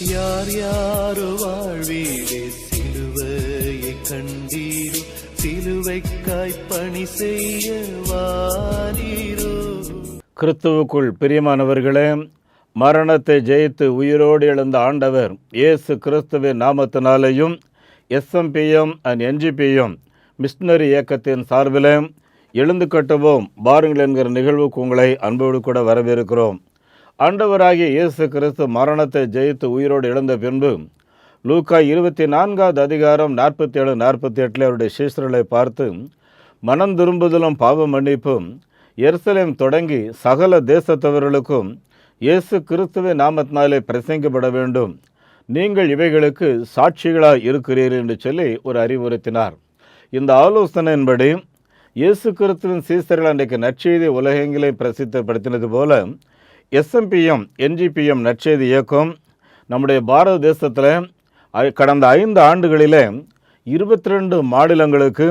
யார் யாரு வாழ்வீடே சிலுவையை கண்டீரோ சிலுவைக்காய் பணி செய்ய வாரீரோ. கிறிஸ்துவுக்குள் பிரியமானவர்களே மரணத்தை ஜெயித்து உயிரோடு எழுந்த ஆண்டவர் இயேசு கிறிஸ்துவின் நாமத்தினாலேயும் எஸ்எம்பிஎம் அண்ட் என்ஜிபிஎம் மிஷினரி இயக்கத்தின் சார்பில் எழுந்து கட்டுவோம். பாருங்கள் என்கிற நிகழ்வுக்கு உங்களை அன்போடு கூட வரவேற்கிறோம். ஆண்டவராகிய இயேசு கிறிஸ்து மரணத்தை ஜெயித்து உயிரோடு இழந்த பின்பு லூக்கா இருபத்தி நான்காவது அதிகாரம் நாற்பத்தி ஏழு நாற்பத்தி எட்டில் அவருடைய சீசர்களை பார்த்து மனம் திரும்புதலும் பாவ மன்னிப்பும் எருசலேம் தொடங்கி சகல தேசத்தவர்களுக்கும் இயேசு கிறிஸ்துவின் நாமத்தினாலே பிரசங்கப்பட வேண்டும். நீங்கள் இவைகளுக்கு சாட்சிகளாக இருக்கிறீர்கள் என்று சொல்லி ஒரு அறிவுறுத்தினார். இந்த ஆலோசனையின்படி இயேசு கிறிஸ்துவின் சீஸ்தர்கள் அன்றைக்கு நற்செய்தி உலகெங்கிலே பிரசித்தப்படுத்தினது போல எஸ்எம்பிஎம் என்ஜிபிஎம் நற்செய்தி இயக்கம். நம்முடைய பாரத தேசத்தில் கடந்த ஐந்து ஆண்டுகளிலே இருபத்தி ரெண்டு மாநிலங்களுக்கு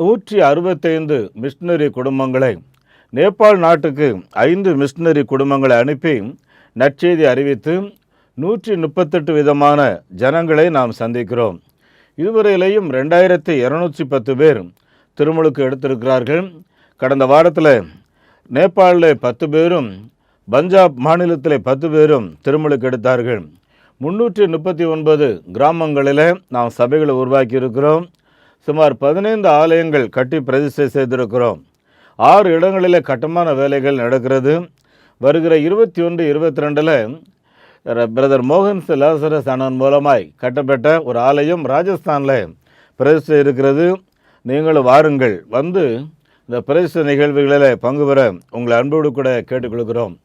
நூற்றி அறுபத்தைந்து மிஷினரி குடும்பங்களை நேபாள் நாட்டுக்கு ஐந்து மிஷினரி குடும்பங்களை அனுப்பி நற்செய்தி அறிவித்து நூற்றி முப்பத்தெட்டு விதமான ஜனங்களை நாம் சந்திக்கிறோம். இதுவரையிலேயும் ரெண்டாயிரத்தி இரநூற்றி பத்து பேர் திருமுழுக்கு எடுத்திருக்கிறார்கள். கடந்த வாரத்தில் நேபாளில் பத்து பேரும் பஞ்சாப் மாநிலத்தில் பத்து பேரும் திருமலுக்கு எடுத்தார்கள். முன்னூற்றி முப்பத்தி ஒன்பது கிராமங்களில் நாம் சபைகளை உருவாக்கி இருக்கிறோம் சுமார் பதினைந்து ஆலயங்கள் கட்டி பிரதிஷ்டை செய்திருக்கிறோம். ஆறு இடங்களில் கட்டுமான வேலைகள் நடக்கிறது. வருகிற இருபத்தி ஒன்று இருபத்தி ரெண்டில் பிரதர் மோகன் லாசரஸ் அண்ணன் மூலமாய் கட்டப்பட்ட ஒரு ஆலயம் ராஜஸ்தானில் பிரதிஷ்டை இருக்கிறது. நீங்களும் வாருங்கள். வந்து இந்த பிரதிஷ்டை நிகழ்வுகளில் பங்கு பெற உங்களை அன்போடு கூட கேட்டுக்கொள்கிறோம்.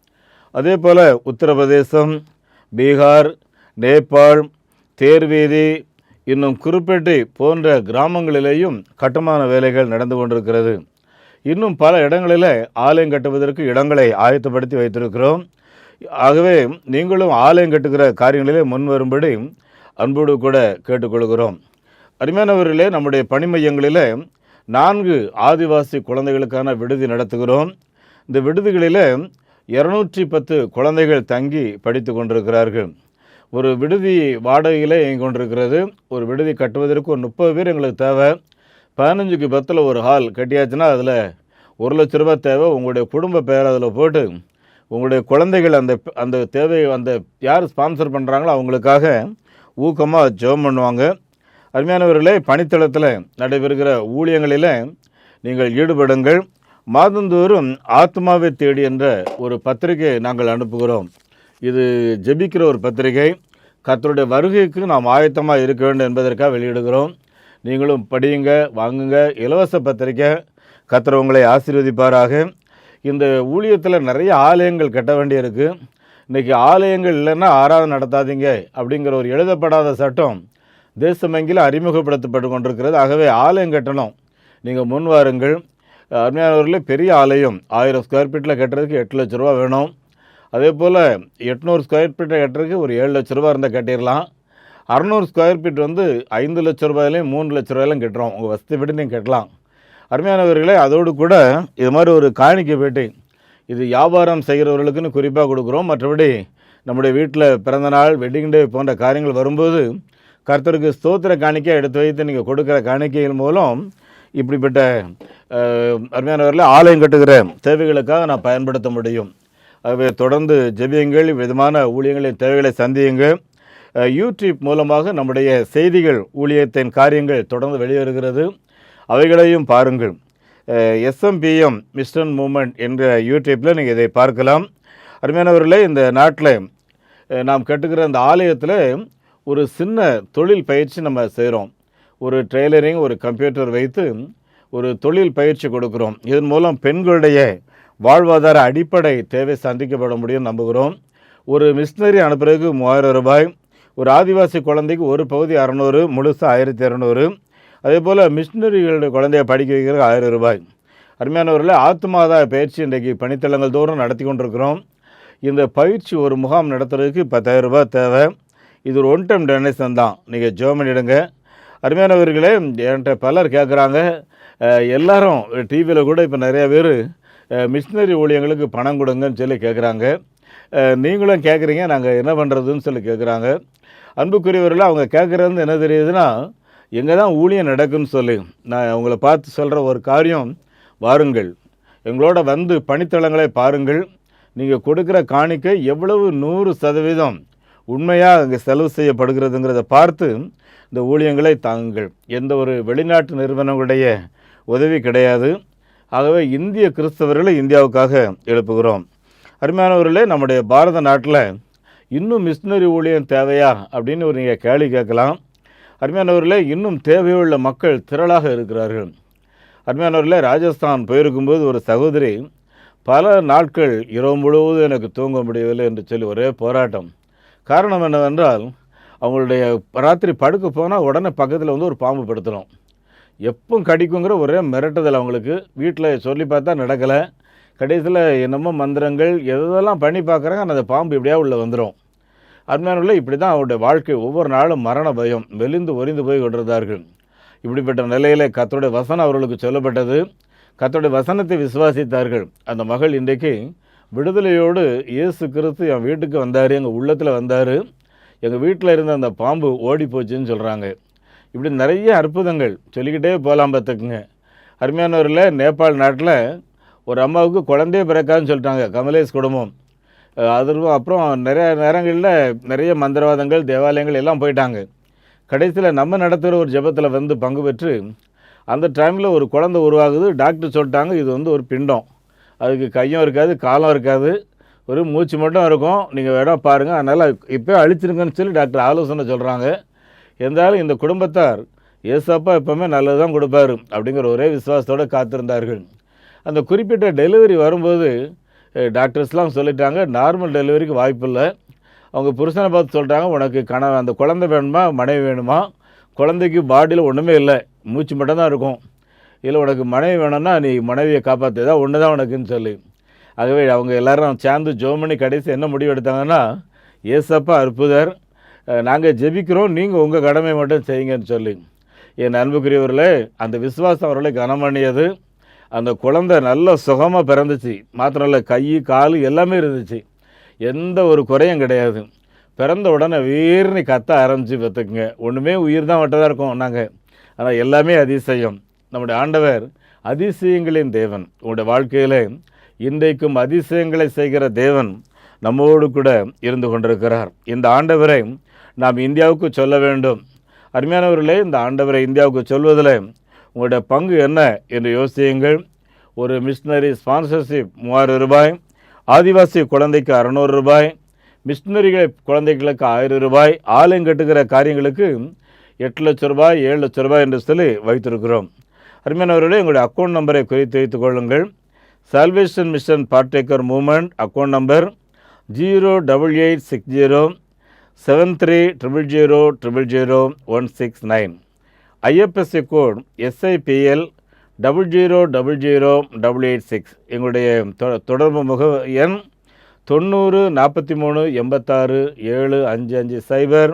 அதே போல் உத்தரப்பிரதேசம் பீகார் நேபாள் தேர்வீதி இன்னும் குறிப்பிட்டு போன்ற கிராமங்களிலேயும் கட்டுமான வேலைகள் நடந்து கொண்டிருக்கிறது. இன்னும் பல இடங்களில் ஆலயம் கட்டுவதற்கு இடங்களை ஆயத்தப்படுத்தி வைத்திருக்கிறோம். ஆகவே நீங்களும் ஆலயம் கட்டுகிற காரியங்களிலே முன் வரும்படி அன்போடு கூட கேட்டுக்கொள்கிறோம். அருமையானவர்களே நம்முடைய பணி மையங்களில் நான்கு ஆதிவாசி குழந்தைகளுக்கான விடுதி நடத்துகிறோம். இந்த விடுதிகளில் இரநூற்றி பத்து குழந்தைகள் தங்கி படித்து கொண்டிருக்கிறார்கள். ஒரு விடுதி வாடகையில் இயங்கி கொண்டிருக்கிறது. ஒரு விடுதி கட்டுவதற்கு ஒரு முப்பது பேர் எங்களுக்கு தேவை. பதினஞ்சுக்கு பத்தில் ஒரு ஹால் கட்டியாச்சுன்னா அதில் ஒரு லட்ச ரூபாய் தேவை. உங்களுடைய குடும்ப பெயர் அதில் போட்டு உங்களுடைய குழந்தைகள் அந்த அந்த தேவை அந்த யார் ஸ்பான்சர் பண்ணுறாங்களோ அவங்களுக்காக ஊக்கமாக ஜெபம் பண்ணுவாங்க. அருமையானவர்களே பணித்தளத்தில் நடைபெறுகிற ஊழியங்களில் நீங்கள் ஈடுபடுங்கள். மாதந்தோறும் ஆத்மாவை தேடி என்ற ஒரு பத்திரிகை நாங்கள் அனுப்புகிறோம். இது ஜெபிக்கிற ஒரு பத்திரிகை. கத்தருடைய வருகைக்கு நாம் ஆயத்தமாக இருக்க வேண்டும் என்பதற்காக வெளியிடுகிறோம். நீங்களும் படியுங்க வாங்குங்க. இலவச பத்திரிக்கை கர்த்தர் உங்களை ஆசீர்வதிப்பாராக. இந்த ஊழியத்தில் நிறைய ஆலயங்கள் கட்ட வேண்டியிருக்கு. இன்றைக்கி ஆலயங்கள் இல்லைன்னா ஆராதனை நடத்தாதீங்க அப்படிங்கிற ஒரு எழுதப்படாத சட்டம் தேசமெங்கிலும் அறிமுகப்படுத்தப்பட்டு கொண்டிருக்கிறது. ஆகவே ஆலயம் கட்டணும். நீங்கள் முன் வாருங்கள். அருமையானவரில் பெரிய ஆலயம். ஆயிரம் ஸ்கொயர் ஃபீட்டில் கட்டுறதுக்கு எட்டு லட்ச ரூபா வேணும். அதே போல் எட்நூறு ஸ்கொயர் ஃபீட்டை கட்டுறதுக்கு ஒரு ஏழு லட்ச ரூபா இருந்தால் கட்டிடலாம் அறநூறு ஸ்கொயர் ஃபீட் வந்து ஐந்து லட்ச ரூபாயிலையும் மூணு லட்ச ரூபாயிலும் கட்டுறோம். உங்கள் வசதி விட நீங்கள் கட்டலாம். அருமையானவர்களே அதோடு கூட இது மாதிரி ஒரு காணிக்கை பேட்டி. இது வியாபாரம் செய்கிறவர்களுக்குன்னு குறிப்பாக கொடுக்குறோம். மற்றபடி நம்முடைய வீட்டில் பிறந்தநாள் வெட்டிங் டே போன்ற காரியங்கள் வரும்போது கர்த்தருக்கு ஸ்தோத்திர காணிக்கை எடுத்து வைத்து நீங்கள் கொடுக்குற காணிக்கைகள் மூலம் இப்படிப்பட்ட அஹ், ஆலயம் கட்டுகிற தேவைகளுக்காக நான் பயன்படுத்த முடியும். ஆகவே தொடர்ந்து ஜெபியுங்கள் விதமான ஊழியங்களின் தேவைகளை சந்தியுங்க யூடியூப் மூலமாக நம்முடைய செய்திகள் ஊழியத்தின் காரியங்கள் தொடர்ந்து வெளியேறுகிறது அவைகளையும் பாருங்கள். எஸ்எம்பிஎம் மிஸ்டன் மூமெண்ட் என்ற யூடியூப்பில் நீங்கள் இதை பார்க்கலாம். அருமையானவர்களே இந்த நாட்டில் நாம் கட்டுகிற அந்த ஆலயத்தில் ஒரு சின்ன தொழில் பயிற்சி நம்ம செய்கிறோம் ஒரு ட்ரெய்லரிங் ஒரு கம்ப்யூட்டர் வைத்து ஒரு தொழில் பயிற்சி கொடுக்குறோம். இதன் மூலம் பெண்களுடைய வாழ்வாதார அடிப்படை தேவை சந்திக்கப்பட முடியும் நம்புகிறோம். ஒரு மிஷினரி அனுப்புறதுக்கு மூவாயிரம் ரூபாய் ஒரு ஆதிவாசி குழந்தைக்கு ஒரு பகுதி அறநூறு முழுசாக ஆயிரத்தி இரநூறு. அதே போல் மிஷினரிகளுடைய குழந்தைய படிக்க வைக்கிறதுக்கு ஆயிரம் ரூபாய். அருமையானவர்களே ஆத்மாதா பயிற்சி இன்றைக்கு பணித்தளங்கள் தோறும் நடத்தி கொண்டிருக்கிறோம். இந்த பயிற்சி ஒரு முகாம் நடத்துறதுக்கு பத்தாயிரம் ரூபாய் தேவை. இது ஒரு ஒன் டைம் டொனேஷன் தான். நீங்கள் ஜோமன் இடுங்க அருமையானவர்களே என்கிட்ட பலர் கேட்குறாங்க எல்லாரும் டிவியில் கூட இப்போ நிறைய பேர் மிஷினரி ஊழியங்களுக்கு பணம் கொடுங்கன்னு சொல்லி கேட்குறாங்க நீங்களும் கேட்குறீங்க நாங்கள் என்ன பண்ணுறதுன்னு சொல்லி கேட்குறாங்க அன்புக்குரியவர்கள் அவங்க கேட்குறது என்ன தெரியுதுன்னா எங்கே தான் ஊழியம் நடக்குன்னு சொல்லி நான் அவங்கள பார்த்து சொல்கிற ஒரு காரியம் வாருங்கள். எங்களோட வந்து பணித்தளங்களை பாருங்கள். நீங்கள் கொடுக்குற காணிக்கை எவ்வளவு நூறு சதவீதம் உண்மையாக அங்கே செலவு செய்யப்படுகிறதுங்கிறத பார்த்து இந்த ஊழியங்களை தாங்குங்கள். எந்த ஒரு வெளிநாட்டு நிறுவனங்களுடைய உதவி கிடையாது. ஆகவே இந்திய கிறிஸ்தவர்களை இந்தியாவுக்காக எழுப்புகிறோம். அருமையானவர்களே நம்முடைய பாரத நாட்டில் இன்னும் மிஷினரி ஊழியம் தேவையா அப்படின்னு ஒரு நீங்கள் கேள்வி கேட்கலாம். அருமையானவர்களே இன்னும் தேவையுள்ள மக்கள் திரளாக இருக்கிறார்கள். அருமையானவர்களே ராஜஸ்தான் போயிருக்கும்போது ஒரு சகோதரி பல நாட்கள் இரவு முழுவதும் எனக்கு தூங்க முடியவில்லை என்று சொல்லி ஒரே போராட்டம். காரணம் என்னவென்றால் அவங்களுடைய ராத்திரி படுக்க போனால் உடனே பக்கத்தில் வந்து ஒரு பாம்பு படுத்துடும் எப்போ கடிக்குங்கிற ஒரே மிரட்டுதல் அவங்களுக்கு. வீட்டில் சொல்லி பார்த்தா நடக்கலை. கடைசியில் என்னமோ மந்திரங்கள் எதெல்லாம் பண்ணி பார்க்குறாங்க அந்த பாம்பு எப்படியா உள்ளே வந்துடும் அருமையானவர்களே இப்படி தான் அவருடைய வாழ்க்கை. ஒவ்வொரு நாளும் மரண பயம். மெலிந்து ஒரிந்து போய் கொண்டிருந்தார்கள். இப்படிப்பட்ட நிலையில் கத்தோடைய வசனம் அவர்களுக்கு சொல்லப்பட்டது. கத்தோடைய வசனத்தை விசுவாசித்தார்கள். அந்த மகள் இன்றைக்கு விடுதலையோடு இயேசு கிறிஸ்து என் வீட்டுக்கு வந்தார் எங்கள் உள்ளத்தில் வந்தார். எங்கள் வீட்டில் இருந்த அந்த பாம்பு ஓடி போச்சுன்னு சொல்கிறாங்க இப்படி நிறைய அற்புதங்கள் சொல்லிக்கிட்டே போகலாம் பார்த்துக்குங்க. அருமையானவரில் நேபாள் நாட்டில் ஒரு அம்மாவுக்கு குழந்தையே பிறக்காதுன்னு சொல்லிட்டாங்க கமலேஷ் குடும்பம். அதுவும் அப்புறம் நிறைய நேரங்களில் நிறைய மந்திரவாதங்கள் தேவாலயங்கள் எல்லாம் போயிட்டாங்க. கடைசியில் நம்ம நடத்துகிற ஒரு ஜெபத்தில் வந்து பங்கு பெற்று அந்த டைமில் ஒரு குழந்தை உருவாகுது டாக்டர் சொல்லிட்டாங்க இது வந்து ஒரு பிண்டம். அதுக்கு கையும் இருக்காது காலம் இருக்காது. ஒரு மூச்சு மட்டும் இருக்கும். நீங்கள் வேணால் பாருங்கள் அதனால் இப்போ அழிச்சிருங்கன்னு சொல்லி டாக்டர் ஆலோசனை சொல்கிறாங்க இருந்தாலும் இந்த குடும்பத்தார் ஏசப்பா எப்போவுமே நல்லது தான் கொடுப்பாரு அப்படிங்கிற ஒரே விசுவாசத்தோடு காத்திருந்தார்கள். அந்த குறிப்பிட்ட டெலிவரி வரும்போது டாக்டர்ஸ்லாம் சொல்லிட்டாங்க நார்மல் டெலிவரிக்கு வாய்ப்பில்லை. அவங்க புருஷனை பார்த்து சொல்கிறாங்க உனக்கு கணவன் அந்த குழந்தை வேணுமா? மனைவி வேணுமா? குழந்தைக்கு பாடியில் ஒன்றுமே இல்லை. மூச்சு மட்டும்தான் இருக்கும். இல்லை உனக்கு மனைவி வேணும்னா நீ மனைவியை காப்பாற்று தான் ஒன்று தான் உனக்குன்னு சொல்லி. ஆகவே அவங்க எல்லாரும் சேர்ந்து ஜோமனி கடைசி என்ன முடிவு எடுத்தாங்கன்னா ஏசப்பா அற்புதர் நாங்கள் ஜெபிக்கிறோம் நீங்கள் உங்கள் கடமை மட்டும் செய்யுங்கன்னு சொல்லி. என் அன்புக்குரியவர்களே அந்த விசுவாசம் அவர்களை கனமணியது. அந்த குழந்தை நல்ல சுகமாக பிறந்துச்சு. மாத்திரம் இல்லை கை கால் எல்லாமே இருந்துச்சு. எந்த ஒரு குறையும் கிடையாது. பிறந்த உடனே வீர்னு கத்த ஆரம்பிச்சு பார்த்துக்குங்க. ஒன்றுமே உயிர் தான் மட்டும் தான் இருக்கும் நாங்கள் ஆனால் எல்லாமே அதிசயம். நம்முடைய ஆண்டவர் அதிசயங்களின் தேவன். உங்களுடைய வாழ்க்கையிலே இன்றைக்கும் அதிசயங்களை செய்கிற தேவன் நம்மோடு கூட இருந்து கொண்டிருக்கிறார். இந்த ஆண்டவரை நாம் இந்தியாவுக்கு சொல்ல வேண்டும். அருமையானவர்களே இந்த ஆண்டவரை இந்தியாவுக்கு சொல்வதில் உங்களுடைய பங்கு என்ன என்று யோசியுங்கள். ஒரு மிஷினரி ஸ்பான்சர்ஷிப் மூவாயிரம் ரூபாய் ஆதிவாசி குழந்தைக்கு அறநூறு ரூபாய் மிஷினரிகள் குழந்தைகளுக்கு ஆயிரம் ரூபாய் ஆலயம் கட்டுகிற காரியங்களுக்கு எட்டு லட்ச ரூபாய் ஏழு லட்ச ரூபாய் என்று சொல்லி வைத்திருக்கிறோம். அருமையானவர்களே உங்களுடைய அக்கௌண்ட் நம்பரை குறித்து வைத்துக் கொள்ளுங்கள். Salvation mission partaker moment account number zero double eight six zero seven three triple zero triple zero one six nine IFSC code SIBL double zero double zero double eight six எங்களுடைய தொ- தொடர்பு முக எண் தொண்ணூறு நாற்பத்தி மூணு எண்பத்தாறு ஏழு அஞ்சு அஞ்சு சைபர்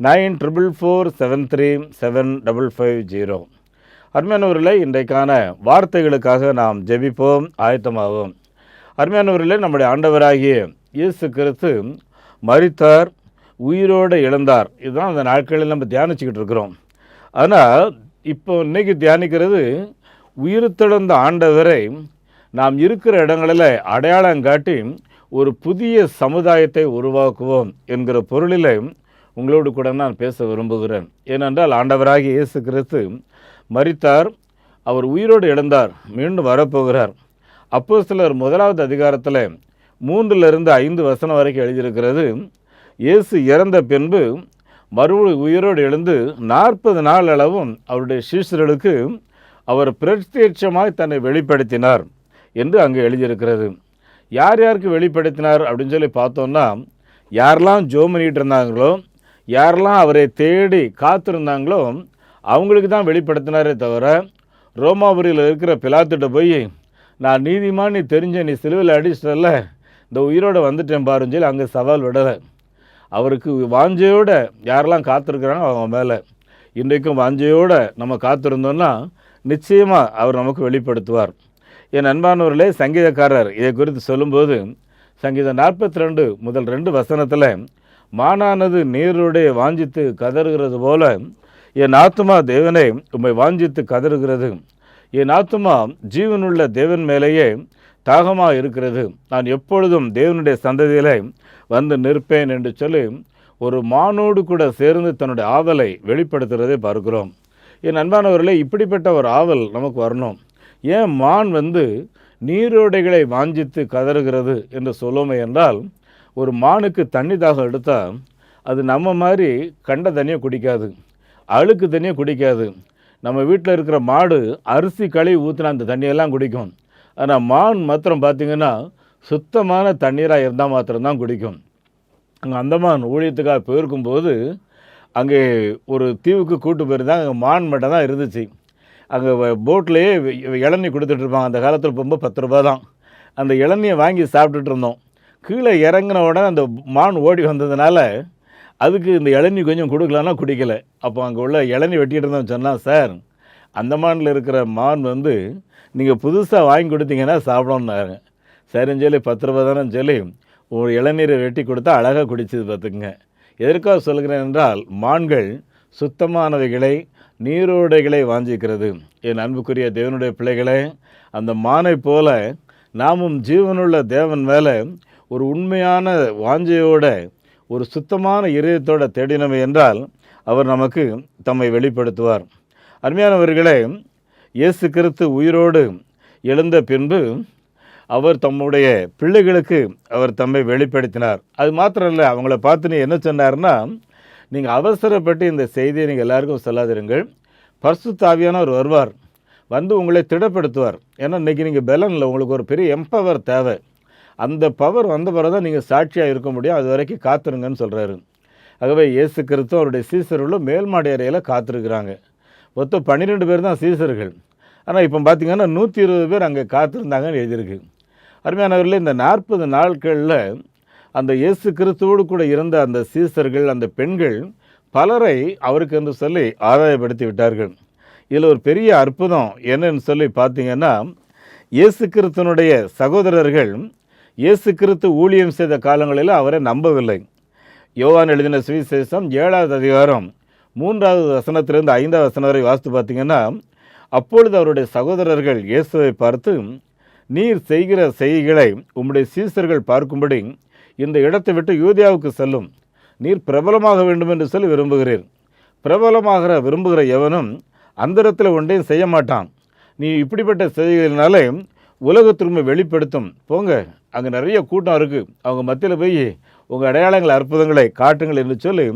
nine triple four seven three seven double five zero அருமையானவர்களே இன்றைக்கான வார்த்தைகளுக்காக நாம் ஜெபிப்போம் ஆயத்தமாவோம். அருமையானவர்களே நம்முடைய ஆண்டவராகிய இயேசு கிறிஸ்து மறித்தார் உயிரோடு இழந்தார் இதுதான் அந்த நாட்களில் நம்ம தியானிச்சுக்கிட்டு இருக்கிறோம். ஆனால் இப்போ இன்றைக்கி தியானிக்கிறது உயிர்த்தெழுந்த ஆண்டவரை நாம் இருக்கிற இடங்களில் அடையாளம் காட்டி ஒரு புதிய சமுதாயத்தை உருவாக்குவோம் என்கிற பொருளில் உங்களோடு கூட நான் பேச விரும்புகிறேன். ஏனென்றால் ஆண்டவராகிய இயேசு கிறிஸ்து மறித்தார் அவர் உயிரோடு எழுந்தார். மீண்டும் வரப்போகிறார். அப்போ சிலர் முதலாவது அதிகாரத்தில் மூன்றிலிருந்து ஐந்து வசனம் வரைக்கும் எழுதியிருக்கிறது. இயேசு இறந்த பின்பு மறுபடி உயிரோடு எழுந்து நாற்பது நாள் அளவும் அவருடைய சீஷர்களுக்கு அவர் பிரத்யட்சமாய் தன்னை வெளிப்படுத்தினார் என்று அங்கே எழுதியிருக்கிறது. யார் யாருக்கு வெளிப்படுத்தினார் அப்படின்னு சொல்லி பார்த்தோம்னா யாரெல்லாம் ஜோம் பண்ணிகிட்டு இருந்தாங்களோ யாரெல்லாம் அவரை தேடி காத்திருந்தாங்களோ அவங்களுக்கு தான் வெளிப்படுத்தினாரே தவிர ரோமாபுரியில் இருக்கிற பிலாத்திட்ட போய் நான் நீதிமான் நீ தெரிஞ்ச நீ சிலுவில் அடிச்சிட்டல இந்த உயிரோடு வந்துட்டேன் பாருன்னு சொல்லி அங்கே சவால் விடலை. அவருக்கு வாஞ்சையோடு யாரெல்லாம் காத்திருக்கிறாங்க அவங்க மேலே. இன்றைக்கும் வாஞ்சையோடு நம்ம காத்திருந்தோம்னா நிச்சயமாக அவர் நமக்கு வெளிப்படுத்துவார். என் அன்பானவர்களே சங்கீதக்காரர் இதை குறித்து சொல்லும்போது சங்கீதம் நாற்பத்தி ரெண்டு முதல் ரெண்டு வசனத்தில் மானானது நீருடைய வாஞ்சித்து கதறுகிறது போல என் ஆத்துமா தேவனை உம்மை வாஞ்சித்து கதறுகிறது. என் ஆத்துமா ஜீவனுள்ள தேவன் மேலேயே தாகமாக இருக்கிறது. நான் எப்பொழுதும் தேவனுடைய சந்ததியிலே வந்து நிற்பேன் என்று சொல்லி ஒரு மானோடு கூட சேர்ந்து தன்னுடைய ஆவலை வெளிப்படுத்துகிறதை பார்க்கிறோம். என் அன்பானவர்களே இப்படிப்பட்ட ஒரு ஆவல் நமக்கு வரணும். ஏன் மான் வந்து நீரோடைகளை வாஞ்சித்து கதறுகிறது என்று சொல்லுமே என்றால் ஒரு மானுக்கு தண்ணி தாகம் எடுத்தால் அது நம்ம மாதிரி கண்ட தண்ணியை குடிக்காது. அழுக்கு தண்ணியை குடிக்காது. நம்ம வீட்டில் இருக்கிற மாடு அரிசி கழுவி ஊற்றின அந்த தண்ணியெல்லாம் குடிக்கும். ஆனால் மான் மாத்திரம் பார்த்திங்கன்னா சுத்தமான தண்ணீராக இருந்தால் மாத்திரம்தான் குடிக்கும். அங்கே அந்தமான் ஊழியத்துக்காக போயிருக்கும்போது அங்கே ஒரு தீவுக்கு கூட்டு போயிருந்தாங்க அங்கே மான் மட்டும் தான் இருந்துச்சு. அங்கே போட்லேயே இளநீ கொடுத்துட்ருப்பாங்க அந்த காலத்தில் ரொம்ப பத்து ரூபா தான் அந்த இளநியை வாங்கி சாப்பிட்டுட்டு இருந்தோம் கீழே இறங்கின உடனே அந்த மான் ஓடி வந்ததுனால அதுக்கு இந்த இளநி கொஞ்சம் கொடுக்கலன்னா குடிக்கல. அப்போ அங்கே உள்ள இளநீ வெட்டிகிட்டு இருந்தோம் சொன்னால் சார் அந்தமானில் இருக்கிற மான் வந்து நீங்கள் புதுசாக வாங்கி கொடுத்தீங்கன்னா சாப்பிடணுன்னாங்க சரின்னு சொல்லி பத்து ரூபா தானே சொல்லி ஒரு இளநீரை வெட்டி கொடுத்தா அழகாக குடிச்சது பார்த்துக்குங்க. எதற்காக சொல்கிறேன் என்றால் மான்கள் சுத்தமானவைகளை நீரோடைகளை வாஞ்சிக்கிறது. என் அன்புக்குரிய தேவனுடைய பிள்ளைகளே அந்த மானை போல நாமும் ஜீவனுள்ள தேவன் மேலே ஒரு உண்மையான வாஞ்சையோட ஒரு சுத்தமான இருதயத்தோட தேடினமை என்றால் அவர் நமக்கு தம்மை வெளிப்படுத்துவார். அருமையானவர்களே இயேசு கிறிஸ்து உயிரோடு எழுந்த பின்பு அவர் தம்முடைய பிள்ளைகளுக்கு அவர் தம்மை வெளிப்படுத்தினார். அது மாத்திரம் இல்லை அவங்கள பார்த்து நீ என்ன சொன்னார்னா நீங்கள் அவசரப்பட்டு இந்த செய்தியை நீங்கள் எல்லாருக்கும் சொல்லாதிருங்கள். பர்சு தாவியானவர் வருவார். வந்து உங்களை திடப்படுத்துவார். ஏன்னா இன்றைக்கி நீங்கள் பலன் இல்லை உங்களுக்கு ஒரு பெரிய எம்பவர் தேவை. அந்த பவர் வந்த பிறகு தான் நீங்கள் சாட்சியாக இருக்க முடியும். அது வரைக்கும் காத்துருங்கன்னு சொல்கிறாரு ஆகவே இயேசு கிறிஸ்துவ அவருடைய சீசர்களும் மேல்மாடி அறையில் காத்திருக்கிறாங்க. மொத்தம் பன்னிரெண்டு பேர் தான் சீசர்கள். ஆனால் இப்போ பார்த்திங்கன்னா நூற்றி இருபது பேர் அங்கே காத்திருந்தாங்கன்னு எழுதியிருக்கு. அருமையானவர்களே இந்த நாற்பது நாட்களில் அந்த இயேசு கிறிஸ்துவோடு கூட இருந்த அந்த சீசர்கள் அந்த பெண்கள் பலரை அவருக்கு என்று சொல்லி ஆதாயப்படுத்தி விட்டார்கள். இதில் ஒரு பெரிய அற்புதம் என்னன்னு சொல்லி பார்த்தீங்கன்னா இயேசு கிறிஸ்தனுடைய சகோதரர்கள் இயேசு கிறிஸ்து ஊழியம் செய்த காலங்களில் அவரை நம்பவில்லை. யோவான் எழுதின சுவிசேஷம் ஏழாவது அதிகாரம் மூன்றாவது வசனத்திலிருந்து ஐந்தாவது வசனம் வரை வாசித்து பார்த்தீங்கன்னா அப்பொழுது அவருடைய சகோதரர்கள் இயேசுவை பார்த்து நீர் செய்கிற செய்கைகளை உம்முடைய சீசர்கள் பார்க்கும்படி இந்த இடத்தை விட்டு யூதியாவுக்கு செல்லும். நீர் பிரபலமாக வேண்டும் என்று சொல்லி விரும்புகிறீர். பிரபலமாகிற விரும்புகிற எவனும் அந்தரத்தில் ஒன்றையும் செய்ய மாட்டான் நீ இப்படிப்பட்ட செய்திகளினாலே உலகத்திற்கு வெளிப்படுத்தும். போங்க. அங்கே நிறைய கூட்டம் இருக்குது அவங்க மத்தியில் போய் உங்கள் அடையாளங்கள் அற்புதங்களை காட்டுங்கள் என்று சொல்லி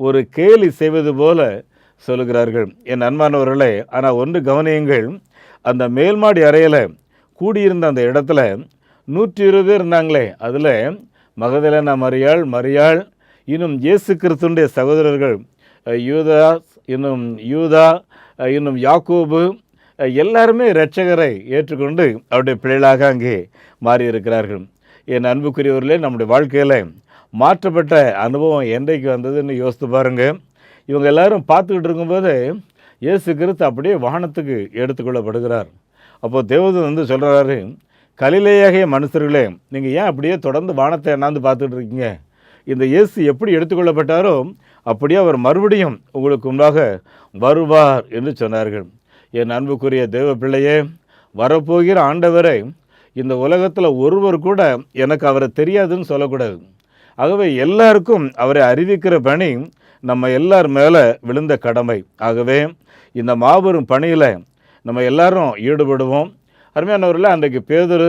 ஒரு கேலி செய்வது போல சொல்லுகிறார்கள். என் அன்பானவர்களே ஆனால் ஒன்று கவனியுங்கள். அந்த மேல்மாடி அறையில் கூடியிருந்த அந்த இடத்துல நூற்றி இருபது பேர் இருந்தாங்களே அதில் மகதலேனா மரியாள் மரியாள் இன்னும் இயேசு கிறிஸ்துடைய சகோதரர்கள் யூதா இன்னும் யூதா இன்னும் யாக்கோபு எல்லாருமே இரட்சகரை ஏற்றுக்கொண்டு அவருடைய பிள்ளைகளாக அங்கே மாறியிருக்கிறார்கள். என் அன்புக்குரியவர்களே நம்முடைய வாழ்க்கையில் மாற்றப்பட்ட அனுபவம் என்றைக்கு வந்ததுன்னு யோசித்து பாருங்கள் இவங்க எல்லாரும் பார்த்துக்கிட்டு இருக்கும்போது இயேசு கிறிஸ்து அப்படியே வானத்துக்கு எடுத்துக்கொள்ளப்படுகிறார். அப்போது தேவதன் வந்து சொல்கிறாரு கலிலேயாகிய மனுஷர்களே நீங்கள் ஏன் அப்படியே தொடர்ந்து வானத்தை எண்ணாந்து பார்த்துட்டு இருக்கீங்க? இந்த இயேசு எப்படி எடுத்துக்கொள்ளப்பட்டாரோ அப்படியே அவர் மறுபடியும் உங்களுக்கு முன்பாக வருவார் என்று சொன்னார்கள். என் அன்புக்குரிய தேவ பிள்ளையே வரப்போகிற ஆண்டவரை இந்த உலகத்தில் ஒருவர் கூட எனக்கு அவரை தெரியாதுன்னு சொல்லக்கூடாது. ஆகவே எல்லாருக்கும் அவரை அறிவிக்கிற பணி நம்ம எல்லார் மேலே விழுந்த கடமை. ஆகவே இந்த மாபெரும் பணியில் நம்ம எல்லாரும் ஈடுபடுவோம். அருமையானவரில் அன்றைக்கு பேதரு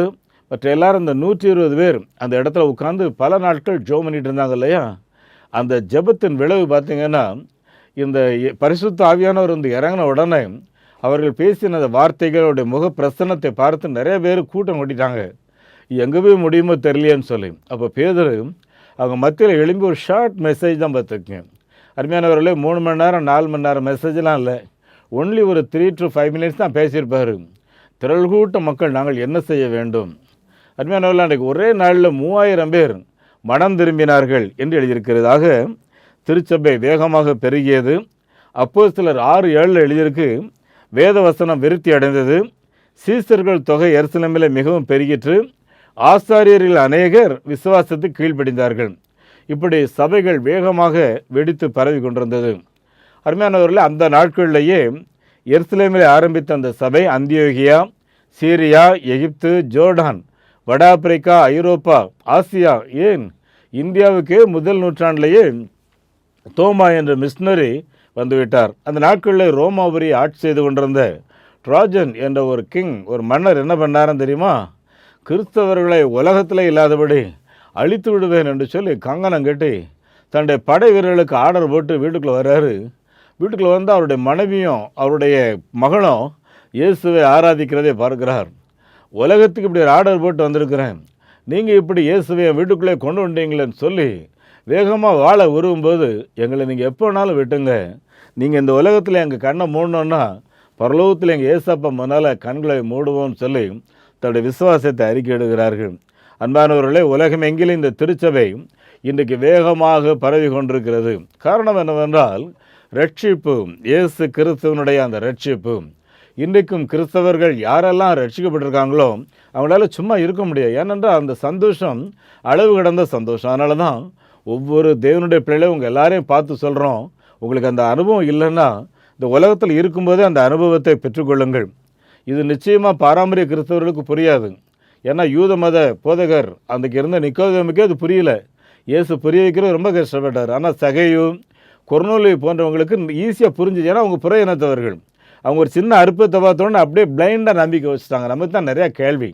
மற்ற எல்லாரும் இந்த நூற்றி இருபது பேர் அந்த இடத்துல உட்காந்து பல நாட்கள் ஜோ பண்ணிட்டு இருந்தாங்க இல்லையா? அந்த ஜெபத்தின் விளைவு பார்த்திங்கன்னா இந்த பரிசுத்த ஆவியானவர் வந்து இறங்கின உடனே அவர்கள் பேசின அந்த வார்த்தைகளுடைய முக பிரசன்னத்தை பார்த்து நிறைய பேர் கூட்டம் கொட்டிட்டாங்க. எங்கே போய் முடியுமோ தெரியலையேன்னு சொல்லி. அப்போ பேதரு அவங்க மத்தியில் எழும்பி ஒரு ஷார்ட் மெசேஜ் தான் பார்த்துருக்கேன். அருமையானவர்களே மூணு மணி நேரம் நாலு மணி நேரம் மெசேஜ்லாம் இல்லை. ஒன்லி ஒரு த்ரீ டு ஃபைவ் மினிட்ஸ் தான் பேசியிருப்பார். திரள் கூட்ட மக்கள் நாங்கள் என்ன செய்ய வேண்டும்? அருமையானவர்கள் அன்றைக்கு ஒரே நாளில் மூவாயிரம் பேர் மனம் திரும்பினார்கள் என்று எழுதியிருக்கிறதாக திருச்சபை வேகமாக பெருகியது. அப்போ சிலர் ஆறு ஏழில் எழுதியிருக்கு வேத வசனம் விருத்தி அடைந்தது. சீசர்கள் தொகை எருசலமில் மிகவும் பெருகிற்று. ஆசாரியரில் அநேகர் விசுவாசத்துக்கு கீழ்ப்படிந்தார்கள். இப்படி சபைகள் வேகமாக வெடித்து பரவி கொண்டிருந்தது. அருமையானவர்கள் அந்த நாட்களிலேயே எருசலேமில் ஆரம்பித்த அந்த சபை அந்தியோகியா சீரியா எகிப்து ஜோர்டான் வட ஆப்பிரிக்கா ஐரோப்பா ஆசியா ஏன் இந்தியாவுக்கு முதல் நூற்றாண்டிலேயே தோமா என்ற மிஷினரி வந்துவிட்டார். அந்த நாட்களில் ரோமாபுரி ஆட்சி செய்து கொண்டிருந்த ட்ராஜன் என்ற ஒரு கிங் ஒரு மன்னர் என்ன பண்ணாருன்னு தெரியுமா? கிறிஸ்தவர்களை உலகத்தில் இல்லாதபடி அழித்து விடுவேன் என்று சொல்லி கங்கணம் கட்டி தன்னுடைய படை வீரர்களுக்கு ஆர்டர் போட்டு வீட்டுக்குள்ளே வர்றாரு. வீட்டுக்குள்ளே வந்து அவருடைய மனைவியும் அவருடைய மகனும் இயேசுவை ஆராதிக்கிறதை பார்க்கிறார். உலகத்துக்கு இப்படி ஒரு ஆர்டர் போட்டு வந்திருக்கிறேன். நீங்கள் இப்படி இயேசுவை என் வீட்டுக்குள்ளே கொண்டு வந்தீங்களேன்னு சொல்லி வேகமாக வாழ உருவும்போது எங்களை நீங்கள் எப்போ வேணாலும் விட்டுங்க. நீங்கள் இந்த உலகத்தில் எங்கள் கண்ணை மூடணுன்னா பரலோகத்தில் எங்கள் ஏசப்பா முன்னால் கண்களை மூடுவோம்னு சொல்லி தன்னுடைய விசுவாசத்தை அறிக்கையிடுகிறார்கள். அன்பானவர்களே உலகம் எங்கிலும் இந்த திருச்சபை இன்றைக்கு வேகமாக பரவி கொண்டிருக்கிறது. காரணம் என்னவென்றால் ரட்சிப்பு இயேசு கிறிஸ்துவனுடைய அந்த ரட்சிப்பு. இன்றைக்கும் கிறிஸ்தவர்கள் யாரெல்லாம் ரட்சிக்கப்பட்டிருக்காங்களோ அவங்களால சும்மா இருக்க முடியாது. ஏனென்றால் அந்த சந்தோஷம் அளவு கடந்த சந்தோஷம். அதனால தான் ஒவ்வொரு தேவனுடைய பிள்ளைகளும் உங்கள் எல்லாரையும் பார்த்து சொல்கிறோம் உங்களுக்கு அந்த அனுபவம் இல்லைன்னா இந்த உலகத்தில் இருக்கும்போதே அந்த அனுபவத்தை பெற்றுக்கொள்ளுங்கள். இது நிச்சயமாக பாரம்பரிய கிறிஸ்தவர்களுக்கு புரியாது. ஏன்னா யூத மத போதகர் அன்றைக்கு இருந்த நிக்கோதேமுக்கே அது புரியல. இயேசு புரிய வைக்கிறது ரொம்ப கஷ்டப்பட்டார். ஆனால் சகையு கொர்னோலி போன்றவங்களுக்கு ஈஸியாக புரிஞ்சுச்சு. ஏன்னா அவங்க புற இனத்தவர்கள் அவங்க ஒரு சின்ன அற்புதத்தை பார்த்தோன்னு அப்படியே பிளைண்டாக நம்பிக்கை வச்சுட்டாங்க. நமக்கு தான் நிறையா கேள்வி.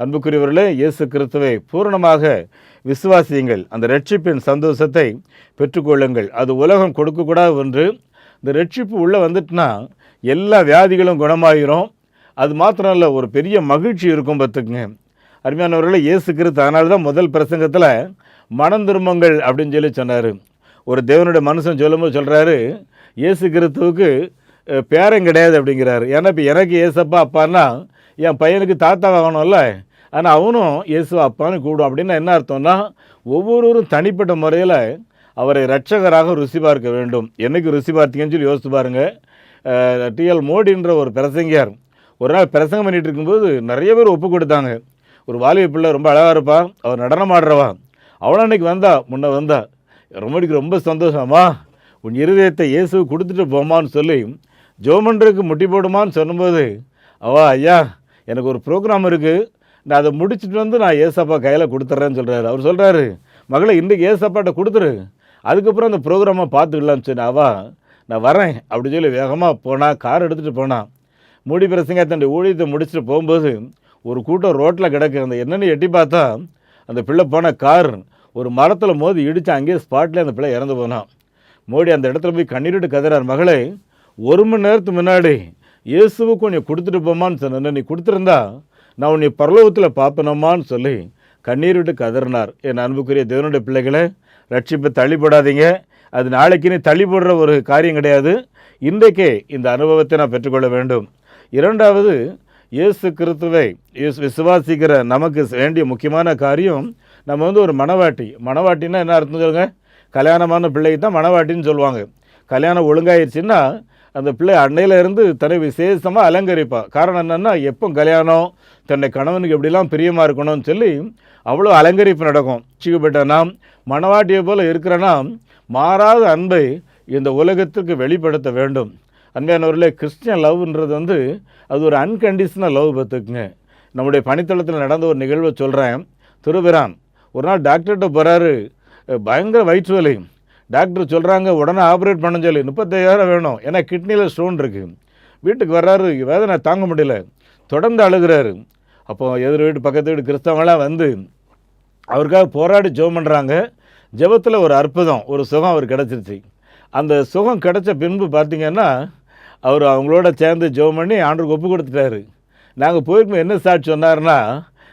அன்புக்குரியவர்களே இயேசு கிறிஸ்துவை பூரணமாக விசுவாசியுங்கள். அந்த ரட்சிப்பின் சந்தோஷத்தை பெற்றுக்கொள்ளுங்கள். அது உலகம் கொடுக்கக்கூடாது ஒன்று இந்த ரட்சிப்பு உள்ளே வந்துட்டுனா எல்லா வியாதிகளும் குணமாயிரும். அது மாத்திரம் இல்லை ஒரு பெரிய மகிழ்ச்சி இருக்கும் பார்த்துக்குங்க. அருமையானவர்களை இயேசு கிறிஸ்து அதனால தான் முதல் பிரசங்கத்தில் மனம் திரும்புங்கள் அப்படின்னு சொல்லி சொன்னார். ஒரு தேவனுடைய மனுஷன் சொல்லும்போது சொல்கிறாரு இயேசு கிறிஸ்துவுக்கு பேரம் பேரன் கிடையாது அப்படிங்கிறாரு. ஏன்னா இப்போ எனக்கு ஏசப்பா அப்பான்னா என் பையனுக்கு தாத்தா ஆகணும்ல ஆனால் அவனும் இயேசு அப்பான்னு கூடும் அப்படின்னா என்ன அர்த்தம்னா ஒவ்வொருவரும் தனிப்பட்ட முறையில் அவரை ரட்சகராக ருசி பார்க்க வேண்டும். என்னைக்கு ருசி பார்த்தீங்கன்னு சொல்லி யோசித்து பாருங்கள் டிஎல் மோடின்ற ஒரு பிரசங்கியார். ஒரு நாள் பிரசங்கம் பண்ணிகிட்டு இருக்கும்போது நிறைய பேர் ஒப்பு கொடுத்தாங்க. ஒரு வாலிப பிள்ளை ரொம்ப அழகாக இருப்பா. அவர் நடனம் ஆடுறவா. அவளும் அன்னைக்கு வந்தா முன்னே வந்தா. ரொம்படிக்கு ரொம்ப சந்தோஷமா. உன் இருதயத்தை இயேசு கொடுத்துட்டு போமான்னு சொல்லி ஜோமன்றருக்கு முட்டி போடுமான்னு சொன்னபோது அவா ஐயா எனக்கு ஒரு ப்ரோக்ராம் இருக்குது நான் அதை முடிச்சுட்டு வந்து நான் ஏசப்பா கையில் கொடுத்துட்றேன்னு சொல்கிறாரு அவர் சொல்கிறாரு மகளை இன்றைக்கி ஏசப்பாட்ட கொடுத்துரு. அதுக்கப்புறம் அந்த ப்ரோக்ராமை பார்த்துக்கலாம்னு சொன்னேன். அவா நான் வரேன் அப்படி சொல்லி வேகமாக போனால் கார் எடுத்துகிட்டு போனான் மூடி பிரசங்க தன்னுடைய ஊழியத்தை முடிச்சுட்டு போகும்போது ஒரு கூட்டம் ரோட்டில் கிடக்கு. அந்த என்னென்னு எட்டி பார்த்தா அந்த பிள்ளை போன கார் ஒரு மரத்தில் மோதி இடித்து அங்கேயே ஸ்பாட்லேயே அந்த பிள்ளை இறந்து போனான் மோடி அந்த இடத்துல போய் கண்ணீரிட்டு கதறார் மகளே ஒரு மணி நேரத்துக்கு முன்னாடி இயேசுவுக்கு நீ கொடுத்துட்டு போமான்னு சொன்னேன். நீ கொடுத்துருந்தா நான் உன்னை பரலோகத்தில் பார்ப்பனம்மான்னு சொல்லி கண்ணீர் விட்டு கதறினார். என் அன்புக்குரிய தேவனுடைய பிள்ளைகளை ரட்சிப்பை தள்ளிப்படாதீங்க. அது நாளைக்குன்னு தள்ளி போடுற ஒரு காரியம் கிடையாது. இன்றைக்கே இந்த அனுபவத்தை நான் பெற்றுக்கொள்ள வேண்டும். இரண்டாவது இயேசு கிறிஸ்துவை இயேசு விசுவாசிக்கிற நமக்கு வேண்டிய முக்கியமான காரியம் நம்ம வந்து ஒரு மணவாட்டி மனவாட்டின்னா என்ன அர்த்தம் சொல்லுங்கள் கல்யாணமான பிள்ளைக்கு தான் மணவாட்டின்னு சொல்லுவாங்க. கல்யாணம் ஒழுங்காயிருச்சுன்னா அந்த பிள்ளை அன்னையிலேருந்து தன்னை விசேஷமாக அலங்கரிப்பாள் காரணம் என்னென்னா எப்போ கல்யாணம் தன்னை கணவனுக்கு எப்படிலாம் பிரியமாக இருக்கணும்னு சொல்லி அவ்வளோ அலங்கரிப்பு நடக்கும். சிக்கப்பட்டனா மணவாட்டியை போல் இருக்கிறேன்னா மாறாத அன்பை இந்த உலகத்துக்கு வெளிப்படுத்த வேண்டும். அன்பானவர்களே கிறிஸ்டியன் லவ்ன்றது வந்து அது ஒரு அன்கண்டிஷனல் லவ் பார்த்துக்குங்க. நம்முடைய பணித்தளத்தில் நடந்த ஒரு நிகழ்வை சொல்கிறேன் திருபிரான் ஒரு நாள் டாக்டர்கிட்ட போகிறாரு பயங்கர வயிற்று வலி டாக்டர் சொல்கிறாங்க உடனே ஆப்ரேட் பண்ண சொல்லி. முப்பத்தையாயிரம் வேணும். ஏன்னா கிட்னியில் ஸ்டோன் இருக்குது வீட்டுக்கு வர்றாரு. வேதனை தாங்க முடியல. தொடர்ந்து அழுகிறாரு. அப்போ எதிர் வீட்டு பக்கத்து வீடு கிறிஸ்தவங்களாம் வந்து அவருக்காக போராடி ஜெபம் பண்ணுறாங்க ஜெபத்தில் ஒரு அற்புதம் ஒரு சுகம் அவர் கிடச்சிருச்சு. அந்த சுகம் கிடச்ச பின்பு பார்த்திங்கன்னா அவர் அவங்களோட சேர்ந்து ஜெபம் பண்ணி ஆண்டுக்கு ஒப்பு கொடுத்துட்டாரு. நாங்கள் போயிருக்கும் என்ன சாட்சி சொன்னார்னா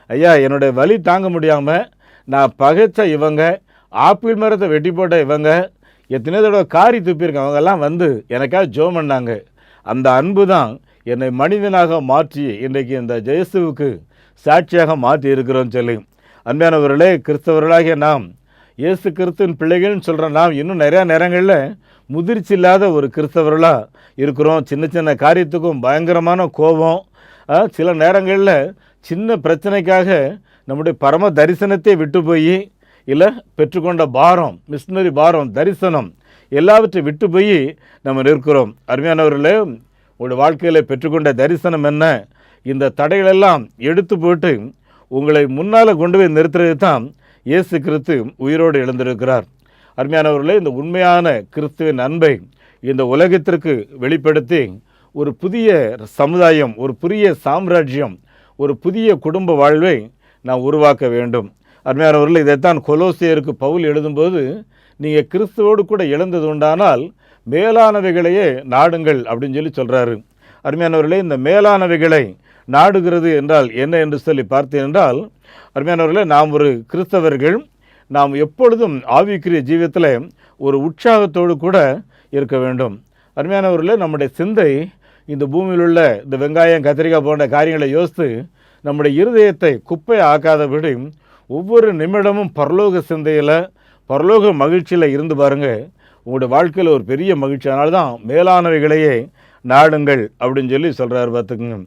ஐயா என்னுடைய வலி தாங்க முடியாமல் நான் பகைச்ச இவங்க ஆப்பிள் மரத்தை வெட்டி போட்ட இவங்க எத்தனையோ தடவை காரி துப்பியிருக்காங்க. அவங்கெல்லாம் வந்து எனக்காக ஜோ பண்ணாங்க அந்த அன்பு தான் என்னை மனிதனாக மாற்றி இன்றைக்கு இந்த ஜெயசுவுக்கு சாட்சியாக மாற்றி இருக்கிறோன்னு சொல்லி. அன்பானவர்களே கிறிஸ்தவர்களாகிய நாம் இயேசு கிறிஸ்துவின் பிள்ளைகள்னு சொல்கிற நாம் இன்னும் நிறையா நேரங்களில் முதிர்ச்சி இல்லாத ஒரு கிறிஸ்தவர்களாக இருக்கிறோம். சின்ன சின்ன காரியத்துக்கும் பயங்கரமான கோபம். சில நேரங்களில் சின்ன பிரச்சனைக்காக நம்முடைய பரம தரிசனத்தை விட்டு போய் இல்லை பெற்றுக்கொண்ட பாரம் மிஷினரி பாரம் தரிசனம் எல்லாவற்றையும் விட்டு போய் நம்ம நிற்கிறோம். அருமையானவர்களே உங்களுடைய வாழ்க்கையில் பெற்றுக்கொண்ட தரிசனம் என்ன? இந்த தடைகளெல்லாம் எடுத்து போட்டு உங்களை முன்னால் கொண்டு போய் நிறுத்துறது தான் இயேசு கிறிஸ்து உயிரோடு எழுந்திருக்கிறார். அருமையானவர்களே இந்த உண்மையான கிறிஸ்துவின் அன்பை இந்த உலகத்திற்கு வெளிப்படுத்தி ஒரு புதிய சமுதாயம் ஒரு புதிய சாம்ராஜ்யம் ஒரு புதிய குடும்ப வாழ்வை நாம் உருவாக்க வேண்டும். அருமையானவர்கள் இதைத்தான் கொலோசியருக்கு பவுல் எழுதும்போது நீங்கள் கிறிஸ்துவோடு கூட எழுந்தது உண்டானால் மேலானவைகளையே நாடுங்கள் அப்படின்னு சொல்லி சொல்கிறாரு அருமையானவர்களே இந்த மேலானவைகளை நாடுகிறது என்றால் என்ன என்று சொல்லி பார்த்தேன் என்றால் அருமையானவர்களே நாம் ஒரு கிறிஸ்தவர்கள் நாம் எப்பொழுதும் ஆவிக்குரிய ஜீவியத்தில் ஒரு உற்சாகத்தோடு கூட இருக்க வேண்டும். அருமையானவர்களே நம்முடைய சிந்தை இந்த பூமியில் உள்ள இந்த வெங்காயம் கத்திரிக்காய் போன்ற காரியங்களை யோசித்து நம்முடைய இருதயத்தை குப்பை ஆக்காதபடி ஒவ்வொரு நிமிடமும் பரலோக சிந்தையில் பரலோக மகிழ்ச்சியில் இருந்து பாருங்கள் உங்களுடைய வாழ்க்கையில் ஒரு பெரிய மகிழ்ச்சி. அதனால தான் மேலானவைகளையே நாடுங்கள் அப்படின்னு சொல்லி சொல்கிறார் பார்த்துக்குங்க.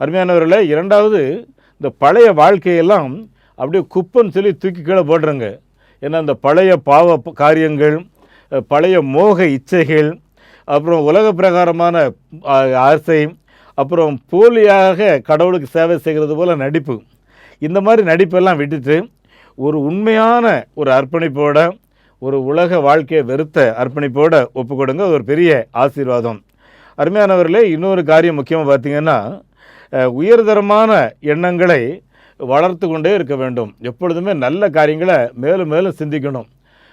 அருமையானவர்களை இரண்டாவது இந்த பழைய வாழ்க்கையெல்லாம் அப்படியே குப்பன்னு சொல்லி தூக்கி கீழே போடுறங்க. ஏன்னா இந்த பழைய பாவ காரியங்கள் பழைய மோக இச்சைகள் அப்புறம் உலக பிரகாரமான ஆசை அப்புறம் போலியாக கடவுளுக்கு சேவை செய்கிறது போல் நடிப்பு. இந்த மாதிரி நடிப்பெல்லாம் விட்டுட்டு ஒரு உண்மையான ஒரு அர்ப்பணிப்போட ஒரு உலக வாழ்க்கையை வெறுத்த அர்ப்பணிப்போட ஒப்பு கொடுங்க ஒரு பெரிய ஆசீர்வாதம். அருமையானவர்களே இன்னொரு காரியம் முக்கியமாக பார்த்தீங்கன்னா உயர்தரமான எண்ணங்களை வளர்த்து கொண்டே இருக்க வேண்டும். எப்பொழுதுமே நல்ல காரியங்களை மேலும் மேலும் சிந்திக்கணும்.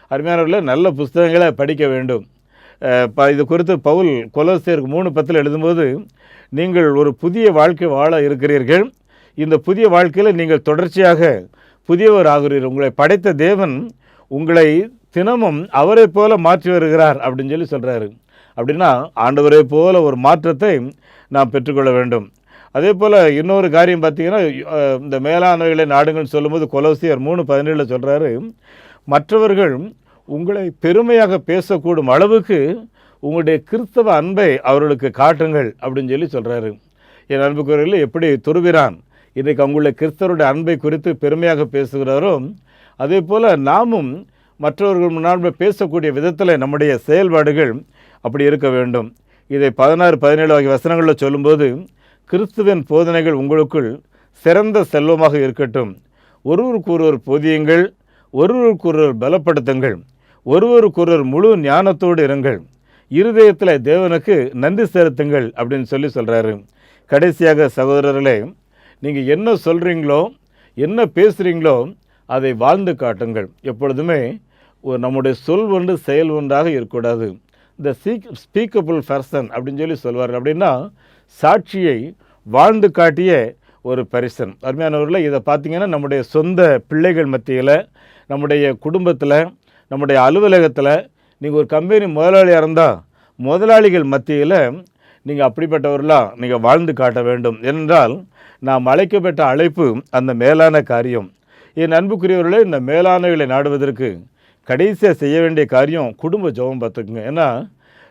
அருமையானவர்களே நல்ல புஸ்தகங்களை படிக்க வேண்டும். ப- இது குறித்து பவுல் கொலோசியருக்கு மூணு பத்தில் எழுதும்போது நீங்கள் ஒரு புதிய வாழ்க்கை வாழ இருக்கிறீர்கள். இந்த புதிய வாழ்க்கையில் நீங்கள் தொடர்ச்சியாக புதியவர் ஆகிறீர்கள் உங்களை படைத்த தேவன் உங்களை தினமும் அவரை போல மாற்றி வருகிறார் அப்படின்னு சொல்லி சொல்கிறாரு அப்படின்னா ஆண்டவரை போல ஒரு மாற்றத்தை நாம் பெற்றுக்கொள்ள வேண்டும். அதே போல் இன்னொரு காரியம் பார்த்தீங்கன்னா இந்த மேலானவைகளை நாடுங்கள்னு சொல்லும்போது கொலோசியர் மூணு பதினேழில் சொல்கிறாரு மற்றவர்கள் உங்களை பெருமையாக பேசக்கூடும் அளவுக்கு உங்களுடைய கிறிஸ்தவ அன்பை அவர்களுக்கு காட்டுங்கள் அப்படின்னு சொல்லி சொல்கிறாரு என் அன்புக்குறையில் எப்படி துருவிரான் இன்றைக்கு அவங்களுடைய கிறிஸ்தவருடைய அன்பை குறித்து பெருமையாக பேசுகிறாரோ அதே போல் நாமும் மற்றவர்கள் முன்னால் பேசக்கூடிய விதத்தில் நம்முடைய செயல்பாடுகள் அப்படி இருக்க வேண்டும். இதை பதினாறு பதினேழு ஆகிய வசனங்களில் சொல்லும்போது கிறிஸ்துவின் போதனைகள் உங்களுக்குள் சிறந்த செல்வமாக இருக்கட்டும். ஒருவருக்கொருவர் போதியுங்கள் ஒருவருக்கொருவர் பலப்படுத்துங்கள் ஒருவருக்கொருவர் முழு ஞானத்தோடு இருங்கள். இருதயத்தில் தேவனுக்கு நன்றி செலுத்துங்கள் அப்படின்னு சொல்லி சொல்கிறாரு கடைசியாக சகோதரர்களே நீங்கள் என்ன சொல்கிறீங்களோ என்ன பேசுகிறீங்களோ அதை வாழ்ந்து காட்டுங்கள். எப்பொழுதுமே ஒரு நம்முடைய சொல் ஒன்று செயல் ஒன்றாக இருக்கக்கூடாது. இந்த சீக் ஸ்பீக்கபிள் பர்சன் அப்படின்னு சொல்லி சொல்வார்கள். அப்படின்னா சாட்சியை வாழ்ந்து காட்டிய ஒரு பரிசன் அருமையானவர்களை இதை பார்த்திங்கன்னா நம்முடைய சொந்த பிள்ளைகள் மத்தியில் நம்முடைய குடும்பத்தில் நம்முடைய அலுவலகத்தில் நீங்கள் ஒரு கம்பெனி முதலாளியாக இருந்தால் முதலாளிகள் மத்தியில் நீங்கள் அப்படிப்பட்டவர்களாக நீங்கள் வாழ்ந்து காட்ட வேண்டும். என்றால் நாம் அழைக்கப்பட்ட அழைப்பு அந்த மேலான காரியம். என் அன்புக்குரியவர்களே இந்த மேலானவைகளை நாடுவதற்கு கடைசியாக செய்ய வேண்டிய காரியம் குடும்ப ஜெபம் பார்த்துக்குங்க. ஏன்னா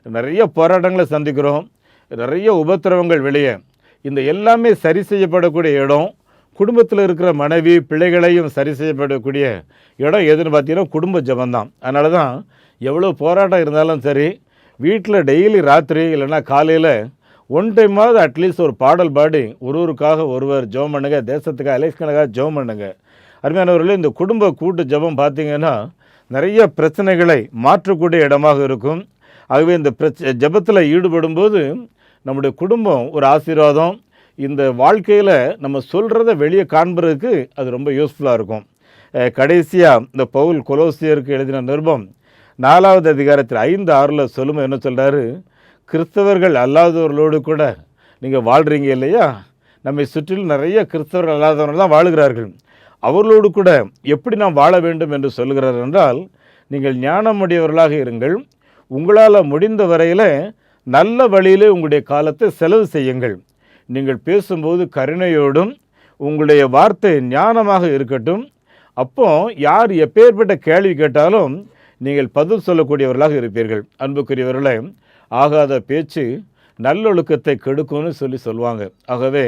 நிறைய போராட்டங்களை சந்திக்கிறோம். நிறைய உபத்திரவங்கள் வெளியே. இந்த எல்லாமே சரி செய்யப்படக்கூடிய இடம். குடும்பத்தில் இருக்கிற மனைவி பிள்ளைகளையும் சரி செய்யப்படக்கூடிய இடம் எதுன்னு பார்த்தீங்கன்னா குடும்ப ஜபம்தான் அதனால தான் எவ்வளோ போராட்டம் இருந்தாலும் சரி வீட்டில் டெய்லி ராத்திரி இல்லைன்னா காலையில் ஒன் டைமாவது அட்லீஸ்ட் ஒரு பாடல் பாடி ஒருவருக்காக ஒருவர் ஜெபம் பண்ணுங்க தேசத்துக்காக எலெக்ஷனுக்காக ஜெபம் பண்ணுங்க. அருமையானவர்களே இந்த குடும்ப கூட்டு ஜெபம் பார்த்தீங்கன்னா நிறைய பிரச்சனைகளை மாற்றக்கூடிய இடமாக இருக்கும். ஆகவே இந்த பிரச்ச ஜெபத்தில் ஈடுபடும்போது நம்முடைய குடும்பம் ஒரு ஆசீர்வாதம். இந்த வாழ்க்கையில் நம்ம சொல்கிறத வெளியே காண்பதற்கு அது ரொம்ப யூஸ்ஃபுல்லாக இருக்கும். கடைசியாக இந்த பவுல் கொலோசியருக்கு எழுதின நிருபம் நாலாவது அதிகாரத்தில் ஐந்து ஆறில் சொல்லும் என்ன சொல்கிறாரு கிறிஸ்தவர்கள் அல்லாதவர்களோடு கூட நீங்கள் வாழ்கிறீங்க இல்லையா? நம்மை சுற்றிலும் நிறைய கிறிஸ்தவர்கள் அல்லாதவர்கள் தான் வாழுகிறார்கள். அவர்களோடு கூட எப்படி நாம் வாழ வேண்டும் என்று சொல்கிறார் என்றால் நீங்கள் ஞானமுடையவர்களாக இருங்கள். உங்களால் முடிந்த வரையில் நல்ல வழியிலே உங்களுடைய காலத்தை செலவு செய்யுங்கள். நீங்கள் பேசும்போது கருணையோடும் உங்களுடைய வார்த்தை ஞானமாக இருக்கட்டும். அப்போ யார் எப்பேற்பட்ட கேள்வி கேட்டாலும் நீங்கள் பதில் சொல்லக்கூடியவர்களாக இருப்பீர்கள். அன்புக்குரியவர்களே ஆகாத பேச்சு நல்லொழுக்கத்தை கெடுக்கும்னு சொல்லி சொல்லுவாங்க. ஆகவே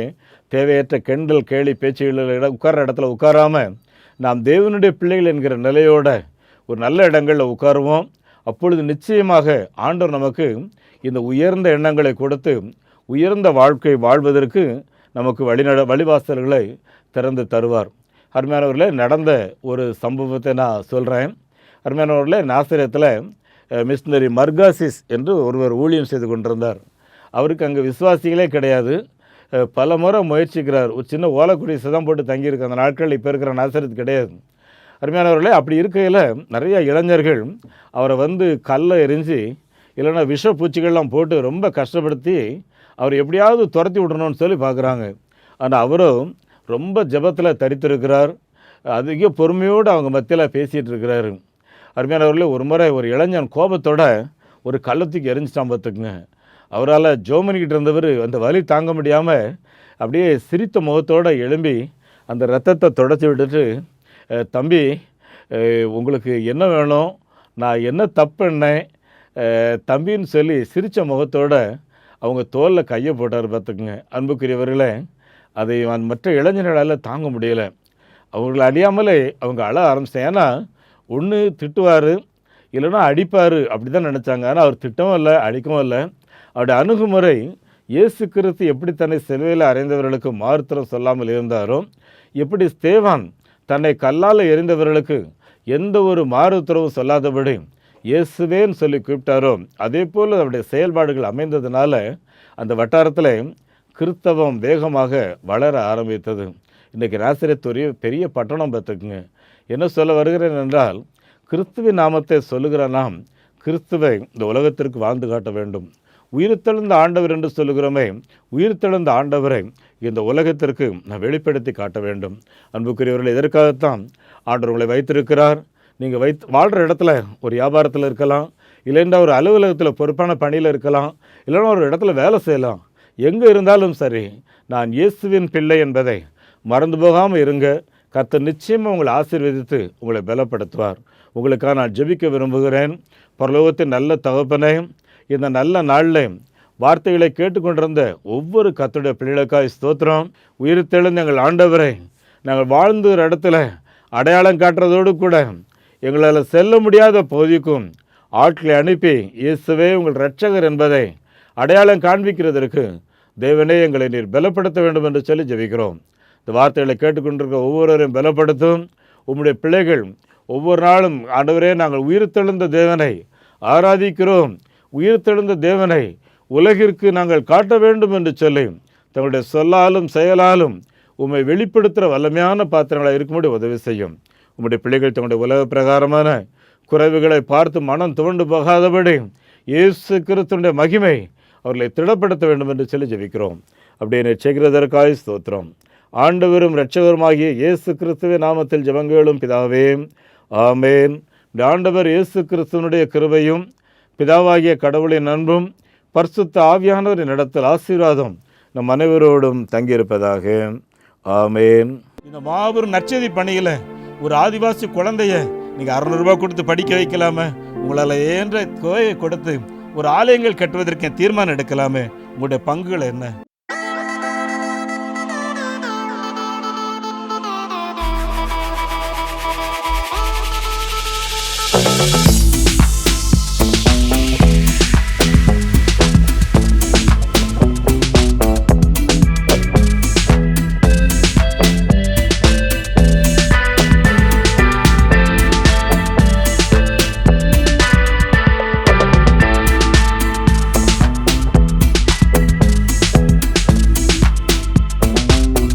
தேவையற்ற கெண்டல் கேலி பேச்சுகளில் உட்கார்ற இடத்துல உட்காராமல் நாம் தேவனுடைய பிள்ளைகள் என்கிற நிலையோட ஒரு நல்ல இடங்களில் உட்காருவோம். அப்பொழுது நிச்சயமாக ஆண்டவர் நமக்கு இந்த உயர்ந்த எண்ணங்களை கொடுத்து உயர்ந்த வாழ்க்கை வாழ்வதற்கு நமக்கு வழிநட வழிவாசல்களை திறந்து தருவார். அருமையானவர்களே நடந்த ஒரு சம்பவத்தை நான் சொல்கிறேன் அருமையானவர்களே நாசிரியத்தில் மிஷினரி மர்காசிஸ் என்று ஒருவர் ஊழியம் செய்து கொண்டிருந்தார். அவருக்கு அங்கே விசுவாசிகளே கிடையாது. பல முறை முயற்சிக்கிறார். ஒரு சின்ன ஓலக்குடி சிதம் போட்டு தங்கியிருக்கு அந்த நாட்கள் இப்போ இருக்கிற நாசரத்து கிடையாது. அருமையானவர்களே அப்படி இருக்கையில் நிறைய இளைஞர்கள் அவரை வந்து கல்லை எரிஞ்சு இல்லைன்னா விஷ பூச்சிகள்லாம் போட்டு ரொம்ப கஷ்டப்படுத்தி அவர் எப்படியாவது துரத்தி விடணும்னு சொல்லி பார்க்குறாங்க. ஆனால் அவரும் ரொம்ப ஜெபத்தில் தரித்திருக்கிறார். அதிக பொறுமையோடு அவங்க மத்தியில் பேசிகிட்டு இருக்கிறாரு. அருமையானவர்களே ஒரு முறை ஒரு இளைஞன் கோபத்தோட ஒரு கள்ளத்துக்கு எரிஞ்சிட்டான் பார்த்துக்குங்க. அவரால் ஜோமனிக்கிட்டு இருந்தவர் அந்த வலி தாங்க முடியாமல் அப்படியே சிரித்த முகத்தோடு எழும்பி அந்த ரத்தத்தை தொடச்சி விட்டுட்டு தம்பி உங்களுக்கு என்ன வேணும்? நான் என்ன தப்பு பண்ணேன் தம்பின்னு சொல்லி சிரித்த முகத்தோடு அவங்க தோலில் கையை போட்டார் பார்த்துக்குங்க. அன்புக்குரியவர்களே அதை மற்ற இளைஞர்களால் தாங்க முடியலை. அவங்களை அறியாமலே அவங்க அழ ஆரம்பித்தேன் ஏன்னா ஒன்று திட்டுவார் இல்லைன்னா அடிப்பார் அப்படி தான் நினச்சாங்க. ஆனால் அவர் திட்டவும் இல்லை அடிக்கவும் இல்லை. அவருடைய அணுகுமுறை இயேசு கிறிஸ்து எப்படி தன்னை சிலுவையில் அறைந்தவர்களுக்கு மாறுத்தரம் சொல்லாமல் இருந்தாரோ எப்படி ஸ்தேவான் தன்னை கல்லால் எறிந்தவர்களுக்கு எந்த ஒரு மாறு உத்தரவும் சொல்லாதபடி இயேசுவேன்னு சொல்லி கூப்பிட்டாரோ அதே போல் அவருடைய செயல்பாடுகள் அமைந்ததுனால அந்த வட்டாரத்தில் கிறிஸ்தவம் வேகமாக வளர ஆரம்பித்தது. இன்றைக்கி ராசிரியத்துறையை பெரிய பட்டணம் பார்த்துக்குங்க. என்ன சொல்ல வருகிறேன் என்றால் கிறிஸ்துவின் நாமத்தை சொல்லுகிற நாம் கிறிஸ்துவை இந்த உலகத்திற்கு வாழ்ந்து காட்ட வேண்டும். உயிர்த்தெழுந்த ஆண்டவர் என்று சொல்லுகிறோமே உயிர்த்தெழுந்த ஆண்டவரை இந்த உலகத்திற்கு நான் வெளிப்படுத்தி காட்ட வேண்டும். அன்புக்குரியவர்கள் எதற்காகத்தான் ஆண்டவர் உங்களை வைத்திருக்கிறார். நீங்கள் வைத்து வாழ்கிற இடத்துல ஒரு வியாபாரத்தில் இருக்கலாம் இல்லைன்னா ஒரு அலுவலகத்தில் பொறுப்பான பணியில் இருக்கலாம் இல்லைன்னா ஒரு இடத்துல வேலை செய்யலாம். எங்கே இருந்தாலும் சரி நான் இயேசுவின் பிள்ளை என்பதை மறந்து போகாமல் இருங்க. கர்த்தர் நிச்சயமாக உங்களை ஆசீர்வதித்து உங்களை பலப்படுத்துவார். உங்களுக்காக நான் ஜெபிக்க விரும்புகிறேன். பரலோகத்தின் நல்ல தகப்பனே இந்த நல்ல நாளில் வார்த்தைகளை கேட்டுக்கொண்டிருந்த ஒவ்வொரு கத்துடைய பிள்ளைகளுக்காய் ஸ்தோத்திரம். உயிர்த்தெழுந்த எங்கள் ஆண்டவரை நாங்கள் வாழ்ந்துகிற ஒரு இடத்துல அடையாளம் காட்டுறதோடு கூட எங்களால் செல்ல முடியாத பகுதிக்கும் ஆட்களை அனுப்பி இயேசுவே உங்கள் இரட்சகர் என்பதை அடையாளம் காண்பிக்கிறதற்கு தேவனே எங்களை நீர் பலப்படுத்த வேண்டும் என்று சொல்லி ஜெபிக்கிறோம். இந்த வார்த்தைகளை கேட்டுக்கொண்டிருக்க ஒவ்வொருவரையும் பலப்படுத்தும். உம்முடைய பிள்ளைகள் ஒவ்வொரு நாளும் ஆண்டவரே நாங்கள் உயிர்த்தெழுந்த தேவனை ஆராதிக்கிறோம். உயிர்த்தெழுந்த தேவனை உலகிற்கு நாங்கள் காட்ட வேண்டும் என்று சொல்லி தங்களுடைய சொல்லாலும் செயலாலும் உம்மை வெளிப்படுத்துகிற வல்லமையான பாத்திரங்களாக இருக்கும்படி உதவி செய்யும். உம்முடைய பிள்ளைகள் தங்களுடைய உலக பிரகாரமான குறைவுகளை பார்த்து மனம் துவண்டு போகாதபடி இயேசு கிறிஸ்துடைய மகிமை அவர்களை திடப்படுத்த வேண்டும் என்று சொல்லி ஜெபிக்கிறோம். அப்படி என்னை செய்கிறதற்காய் ஸ்தோத்திரம். ஆண்டவரும் இரட்சகருமாகிய இயேசு கிறிஸ்துவ நாமத்தில் ஜெபங்களும் பிதாவே. ஆமேன். இந்த ஆண்டவர் இயேசு கிறிஸ்துவனுடைய கிருபையும் பிதாவாகிய கடவுளின் அன்பும் பரிசுத்த ஆவியானவரின் இடத்தில் ஆசீர்வாதம் நம் அனைவரோடும் தங்கியிருப்பதாக. ஆமேன். இந்த மாபெரும் நற்செய்தி பணியில் ஒரு ஆதிவாசி குழந்தைய நீங்கள் அறநூறுபா கொடுத்து படிக்க வைக்கலாமே. உங்களால் ஏன்ற கோயை கொடுத்து ஒரு ஆலயங்கள் கட்டுவதற்கு தீர்மானம் எடுக்கலாமே. உங்களுடைய பங்குகள் என்ன?